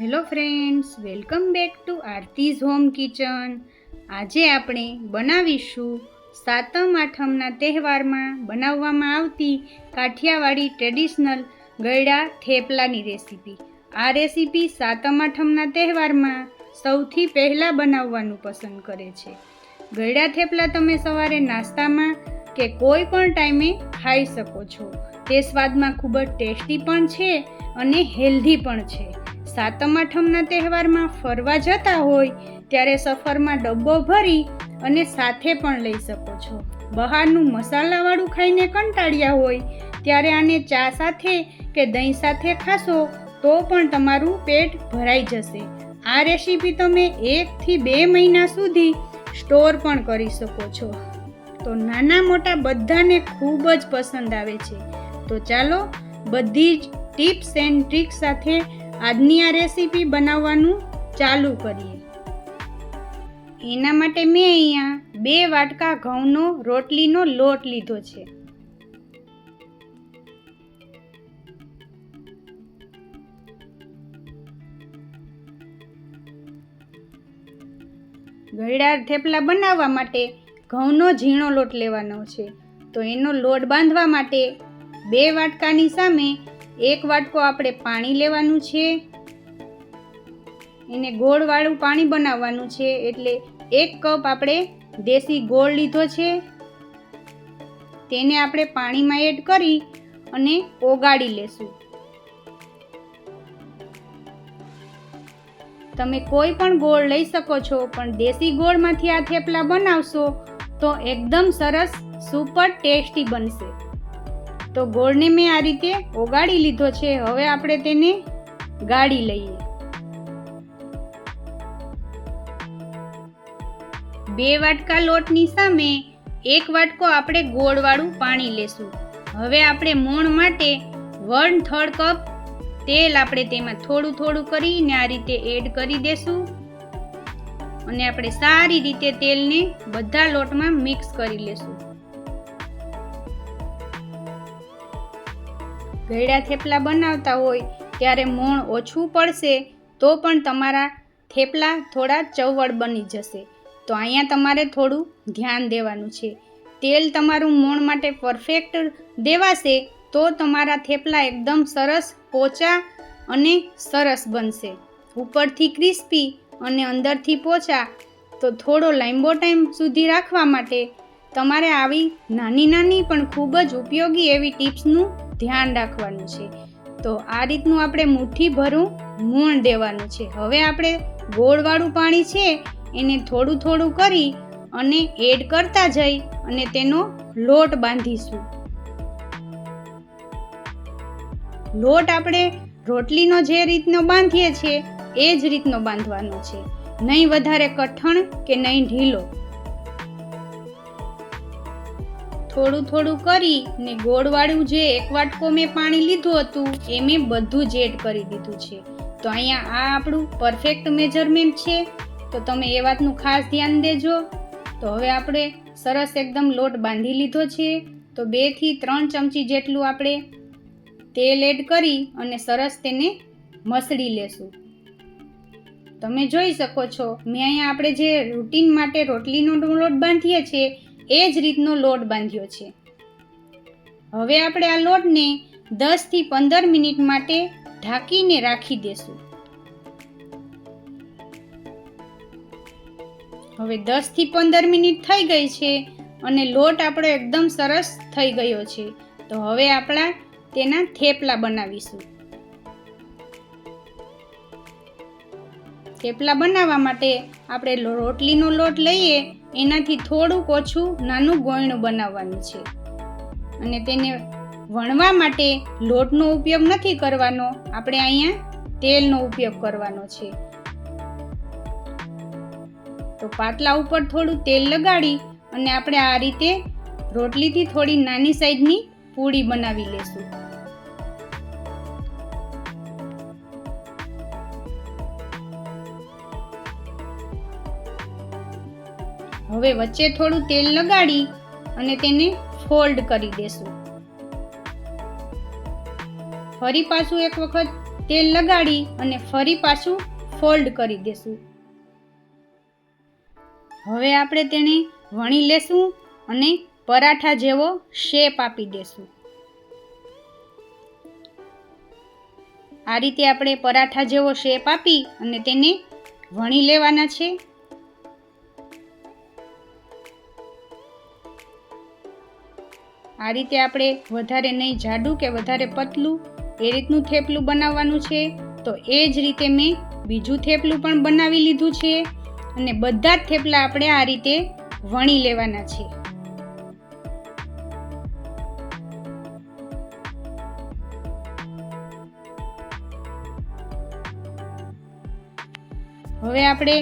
Hello friends, welcome back to Aarti's home kitchen. આજે આપણે બનાવીશું સાતમ આઠમના તહેવારમાં બનાવવામાં આવતી કાઠિયાવાડી ટ્રેડિશનલ ગળ્યા થેપલાની રેસીપી. આ રેસીપી સાતમ આઠમના તહેવારમાં સૌથી પહેલાં બનાવવાનું પસંદ કરે છે. ગળ્યા થેપલા તમે સવારે નાસ્તામાં કે કોઈ પણ ટાઈમે ખાઈ શકો છો. તે સ્વાદમાં ખૂબ જ ટેસ્ટી પણ છે અને હેલ્ધી પણ છે. સાતમ આઠમના તહેવારમાં ફરવા જતા હોય, ત્યારે સફરમાં ડબ્બો ભરી અને સાથે પણ લઈ શકો છો. બહારનું મસાલાવાળું ખાઈને કંટાળ્યા હોય, ત્યારે આને ચા સાથે કે દહીં સાથે ખાશો, તો પણ તમારું પેટ ભરાઈ જશે. આ રેસીપી તમે એકથી બે મહિના સુધી સ્ટોર પણ કરી શકો છો. તો નાના મોટા બધાને ખૂબ જ પસંદ આવે છે. તો ચાલો બધી જ ટિપ્સ એન્ડ ટ્રિક્સ સાથે આજની આ રેસીપી બનાવવાનું ચાલુ કરીએ. એના માટે મેં અહીંયા બે વાટકા ઘઉંનો રોટલીનો લોટ લીધો છે. ગળ્યા થેપલા બનાવવા માટે ઘઉંનો ઝીણો લોટ લેવાનો છે. તો એનો લોટ બાંધવા માટે બે વાટકાની સામે એક વાટકો આપણે પાણી લેવાનું છે. એને ગોળવાળું પાણી બનાવવાનું છે. એટલે એક કપ આપણે દેશી ગોળ લીધો છે. તેને આપણે પાણીમાં એડ કરી અને ઓગાળી લેશું. તમે કોઈ પણ ગોળ લઈ શકો છો, પણ દેશી ગોળમાંથી આ થેપલા બનાવશો તો એકદમ સરસ, સુપર ટેસ્ટી બનશે. તો ગોળને મેં આ રીતે ઓગાળી લીધો છે. હવે આપણે તેને ગાળી લઈએ. બે વાટકા લોટની સામે એક વાટકો આપણે ગોળવાળું પાણી લેશું. હવે આપણે મોણ માટે વન થર્ડ કપ તેલ આપણે તેમાં થોડું થોડું કરીને આ રીતે એડ કરી દેશું. અને આપણે સારી રીતે તેલને બધા લોટમાં મિક્સ કરી લેશું. ગળ્યા થેપલા બનાવતા હોય ત્યારે મોણ ઓછું પડશે તો પણ તમારા થેપલા થોડા ચવળ બની જશે. તો અહીંયા તમારે થોડું ધ્યાન દેવાનું છે. તેલ તમારું મોણ માટે પરફેક્ટ દેવાશે તો તમારા થેપલા એકદમ સરસ, પોચા અને સરસ બનશે. ઉપરથી ક્રિસ્પી અને અંદરથી પોચા, તો થોડો લાંબો ટાઈમ સુધી રાખવા માટે તમારે આવી નાની નાની પણ ખૂબ જ ઉપયોગી એવી ટિપ્સનું ધ્યાન રાખવાનું છે. તો આ રીતનું આપણે મુઠ્ઠી ભરું મૂણ દેવાનું છે. હવે આપણે ગોળવાળું પાણી છે એને થોડું થોડું કરી અને એડ કરતા જઈ અને તેનો લોટ બાંધીશું. લોટ આપણે રોટલીનો જે રીતનો બાંધીએ છીએ, એ જ રીતનો બાંધવાનો છે. નહીં વધારે કઠણ કે નહીં ઢીલો. થોડું થોડું કરી ને ગોળવાળું જે એક વાટકો મેં પાણી લીધું હતું, એ મેં બધું જ એડ કરી દીધું છે. તો અહીંયા આ આપણું પરફેક્ટ મેજરમેન્ટ છે. તો તમે એ વાતનું ખાસ ધ્યાન દેજો. તો હવે આપણે સરસ એકદમ લોટ બાંધી લીધો છે. તો બેથી ત્રણ ચમચી જેટલું આપણે તેલ એડ કરી અને સરસ તેને મસળી લેશું. તમે જોઈ શકો છો, મેં અહીંયા આપણે જે રૂટીન માટે રોટલીનો લોટ બાંધીએ છીએ એ જ રીતનો લોટ બાંધ્યો છે. હવે આપણે આ લોટને દસથી પંદર મિનિટ માટે ઢાંકીને રાખી દેશું. હવે દસથી પંદર મિનિટ થઈ ગઈ છે અને લોટ આપણો એકદમ સરસ થઈ ગયો છે. તો હવે આપણા તેના થેપલા બનાવીશું. થેપલા બનાવવા માટે આપણે રોટલીનો લોટ લઈએ, એનાથી થોડુંક ઓછું નાનું ગોયણું બનાવવાનું છે. અને તેને વણવા માટે લોટનો ઉપયોગ નથી કરવાનો, આપણે અહીંયા તેલનો ઉપયોગ કરવાનો છે. તો પાટલા ઉપર થોડું તેલ લગાડી અને આપણે આ રીતે રોટલીથી થોડી નાની સાઈઝની પૂડી બનાવી લેશું. હવે વચ્ચે થોડું તેલ લગાડી અને તેને ફોલ્ડ કરી દેશું. ફરી પાછું એક વખત તેલ લગાડી અને ફરી પાછું ફોલ્ડ કરી દેશું. હવે આપણે તેને વણી લેશું અને પરાઠા જેવો શેપ આપી દેશું. આ રીતે આપણે પરાઠા જેવો શેપ આપી અને તેને વણી લેવાના છે. આ રીતે આપણે વધારે નહીં જાડું કે વધારે પતલું એ રીતનું થેપલું બનાવવાનું છે. તો એ જ રીતે મેં બીજું થેપલું પણ બનાવી લીધું છે અને બધા જ થેપલા આપણે આ રીતે વણી લેવાના છે. હવે આપણે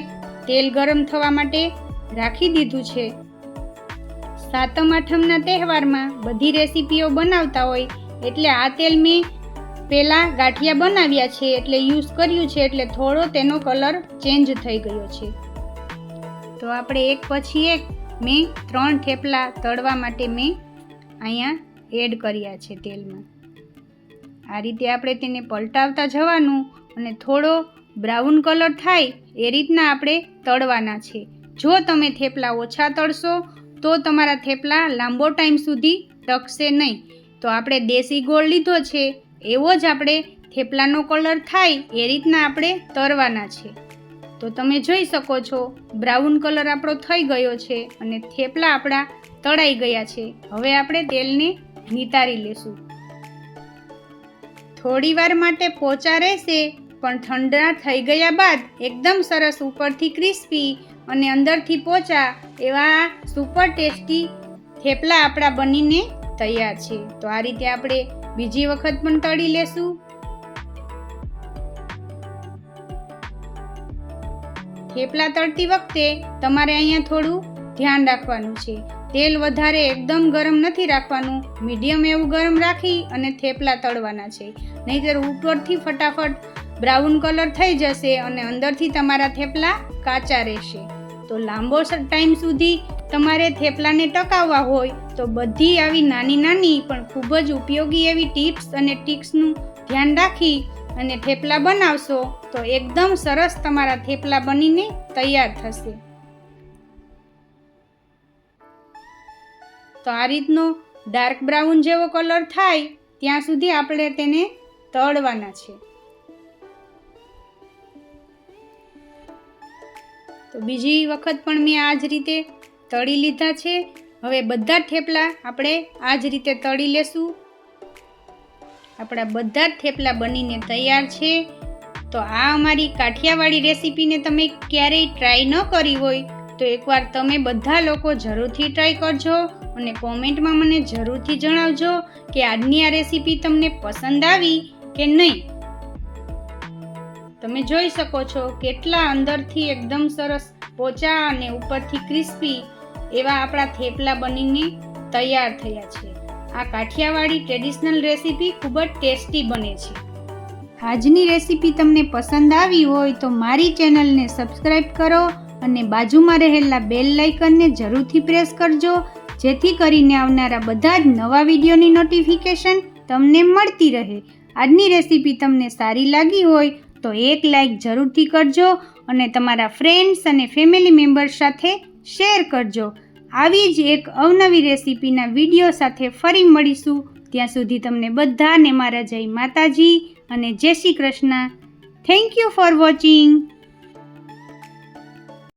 તેલ ગરમ થવા માટે રાખી દીધું છે. સાતમ, આઠમના તહેવારમાં બધી રેસીપીઓ બનાવતા હોય એટલે આ તેલ મેં પહેલાં ગાંઠિયા બનાવ્યા છે એટલે યુઝ કર્યું છે એટલે થોડો તેનો કલર ચેન્જ થઈ ગયો છે. તો આપણે એક પછી એક મેં ત્રણ થેપલા તળવા માટે મેં અહીંયા એડ કર્યા છે તેલમાં. આ રીતે આપણે તેને પલટાવતા જવાનું અને થોડો બ્રાઉન કલર થાય એ રીતના આપણે તળવાના છે. જો તમે થેપલા ઓછા તળશો તો તમારા થેપલા લાંબો ટાઈમ સુધી ટકશે નહીં. તો આપણે દેશી ગોળ લીધો છે. એવો જ આપણે થેપલાનો કલર થાય એ રીતના આપણે તરવાના છે. તો તમે જોઈ શકો છો, બ્રાઉન કલર આપણો થઈ ગયો છે અને થેપલા આપણા તળાઈ ગયા છે. હવે આપણે તેલને નિતારી લેશું. થોડી વાર માટે પોચા રહેશે. પણ ઠંડા થઈ ગયા બાદ એકદમ સરસ ઉપરથી ક્રિસ્પી અને અંદરથી પોચા એવા સુપર ટેસ્ટી થેપલા આપણા બનીને તૈયાર છે. તો આ રીતે આપણે બીજી વખત પણ તળી લેશું. થેપલા તળતી વખતે તમારે અહીંયા થોડું ધ્યાન રાખવાનું છે. તેલ વધારે એકદમ ગરમ નથી રાખવાનું. મીડિયમ એવું ગરમ રાખી અને થેપલા તળવાના છે. નહીંતર ઉપરથી ફટાફટ બ્રાઉન કલર થઈ જશે અને અંદરથી તમારા થેપલા કાચા રહેશે. તો લાંબો ટાઈમ સુધી તમારે થેપલાને ટકાવવા હોય તો બધી આવી નાની નાની પણ ખૂબ જ ઉપયોગી એવી ટિપ્સ અને ટિક્સનું ધ્યાન રાખી અને થેપલા બનાવશો તો એકદમ સરસ તમારા થેપલા બનીને તૈયાર થશે. તો આ રીતનો ડાર્ક બ્રાઉન જેવો કલર થાય ત્યાં સુધી આપણે તેને તળવાના છે. તો બીજી વખત પણ મેં આ જ રીતે તળી લીધા છે. હવે બધા થેપલા આપણે આ જ રીતે તળી લેશું. આપણા બધા જ થેપલા બનીને તૈયાર છે. તો આ અમારી કાઠિયાવાડી રેસીપીને તમે ક્યારેય ટ્રાય ન કરી હોય તો એકવાર તમે બધા લોકો જરૂરથી ટ્રાય કરજો અને કોમેન્ટમાં મને જરૂરથી જણાવજો કે આજની આ રેસીપી તમને પસંદ આવી કે નહીં. તમે જોઈ શકો છો કેટલા અંદરથી એકદમ સરસ પોચા અને ઉપરથી ક્રિસ્પી એવા આપણા થેપલા બનીને તૈયાર થયા છે. આ કાઠિયાવાડી ટ્રેડિશનલ રેસીપી ખૂબ જ ટેસ્ટી બને છે. આજની રેસીપી તમને પસંદ આવી હોય તો મારી ચેનલને સબસ્ક્રાઈબ કરો અને બાજુમાં રહેલા બેલ લાઇકનને જરૂરથી પ્રેસ કરજો, જેથી કરીને આવનારા બધા જ નવા વિડીયોની નોટિફિકેશન તમને મળતી રહે. આજની રેસીપી તમને સારી લાગી હોય તો એક લાઈક જરૂરથી કરજો અને તમારા ફ્રેન્ડ્સ અને ફેમિલી મેમ્બર્સ સાથે શેર કરજો. આવી જ એક અવનવી રેસીપીના વીડિયો સાથે ફરી મળીશું. ત્યાં સુધી તમને બધાને મારા જય માતાજી અને જય Shri Krishna. Thank you for watching